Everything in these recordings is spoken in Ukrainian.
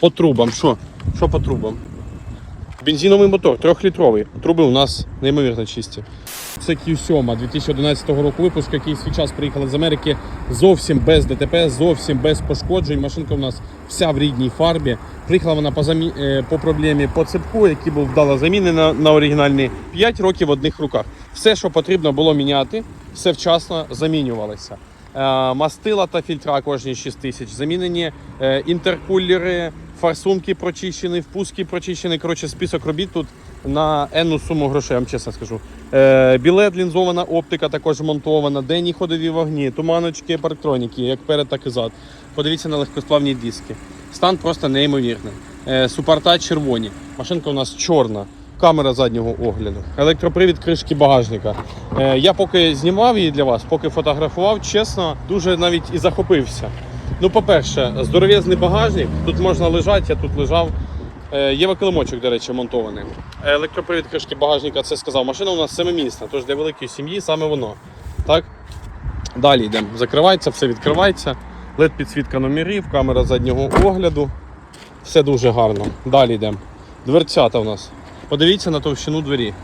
По трубам, що? Що по трубам? Бензиновий мотор, трьохлітровий. Труби у нас неймовірно чисті. Це Q7 2011 року випуску, який свій час приїхали з Америки зовсім без ДТП, зовсім без пошкоджень. Машинка у нас вся в рідній фарбі. Приїхала вона по, замі... е, по проблемі по цепку, який був вдало замінений на оригінальний. 5 років в одних руках. Все, що потрібно було міняти, все вчасно замінювалося. Е, Мастила та фільтра кожні 6 тисяч. Замінені е, інтеркулери, форсунки прочищені, впуски прочищені. Коротше, список робіт тут на енну суму грошей, я вам чесно скажу. Е, білет, лінзована оптика також монтована, денні ходові вогні, туманочки, парктроніки, як перед, так і зад. Подивіться на легкосплавні диски. Стан просто неймовірний. Е, супорта червоні. Машинка у нас чорна. Камера заднього огляду, електропривід кришки багажника. Е, я поки знімав її для вас, поки фотографував, чесно, дуже навіть і захопився. Ну, по-перше, здоров'язний багажник, тут можна лежати, я тут лежав. Е, Є килимочок, до речі, монтований. Е, Електропривід кришки багажника, це сказав. Машина у нас семимісна, тож для великої сім'ї саме воно. Так? Далі йдемо. Закривається, все відкривається. led підсвітка номерів, камера заднього огляду. Все дуже гарно. Далі йдемо. Дверцята у нас. Подивіться на товщину двері.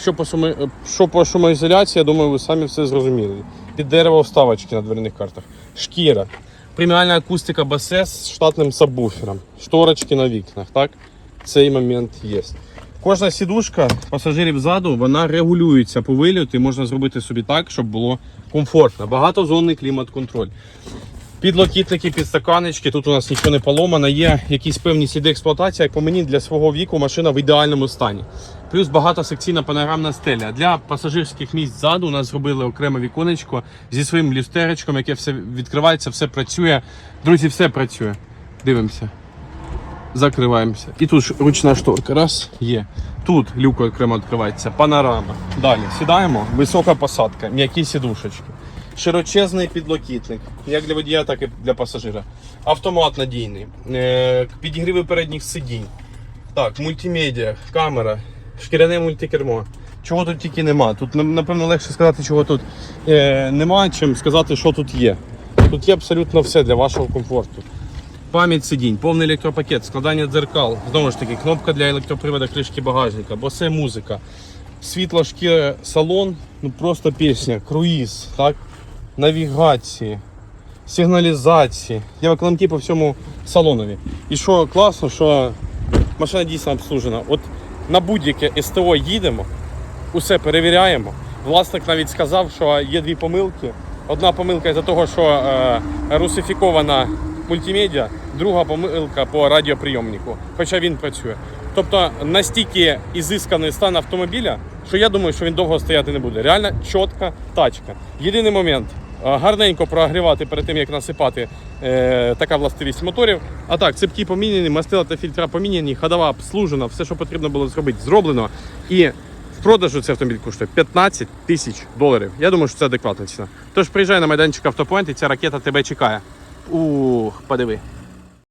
Що по, шуми... що по шумоізоляції, я думаю, ви самі все зрозуміли. Під дерево вставочки на дверних картах. Шкіра. Преміальна акустика басе з штатним сабвуфером. Шторочки на вікнах. Так? Цей момент є. Кожна сідушка пасажирів ззаду вона регулюється по вильоту і можна зробити собі так, щоб було комфортно. Багатозонний клімат-контроль. Підлокітники, підстаканечки, тут у нас нічого не поломано, є якісь певні сліди експлуатації, як по мені для свого віку машина в ідеальному стані. Плюс багатосекційна панорамна стеля. Для пасажирських місць ззаду у нас зробили окреме віконечко зі своїм люстеречком, яке все відкривається, все працює. Друзі, все працює. Дивимося. Закриваємося. І тут ручна шторка. Раз, є. Тут люк окремо відкривається, панорама. Далі сідаємо, висока посадка, м'які сідушечки. Широчезний підлокітник, як для водія, так і для пасажира. Автомат надійний, е, підігріви передніх сидінь. Так, мультимедіа, камера, шкіряне мультикермо. Чого тут тільки нема. Тут напевно легше сказати, чого тут е, нема, чим сказати, що тут є. Тут є абсолютно все для вашого комфорту. Пам'ять сидінь, повний електропакет, складання дзеркал. Знову ж таки, кнопка для електроприводу кришки багажника, босе музика, світло шкіра, салон, ну просто пісня, круїз, так? Навігації, сигналізації. Є викламки по всьому салонові. І що класно, що машина дійсно обслужена. От на будь-яке СТО їдемо, усе перевіряємо. Власник навіть сказав, що є дві помилки. Одна помилка із-за того, що е, русифікована мультимедіа, друга помилка по радіоприйомнику, хоча він працює. Тобто настільки ізисканий стан автомобіля, що я думаю, що він довго стояти не буде. Реально чітка тачка. Єдиний момент. Е, Гарненько прогрівати перед тим, як насипати е, така властивість моторів. А так, цепки поміняні, мастила та фільтра поміняні, ходова обслужена, все, що потрібно було зробити, зроблено. І в продажу цей автомобіль коштує 15 тисяч доларів. Я думаю, що це адекватна ціна. Тож приїжджай на майданчик Автопоінт і ця ракета тебе чекає. Ух, подиви.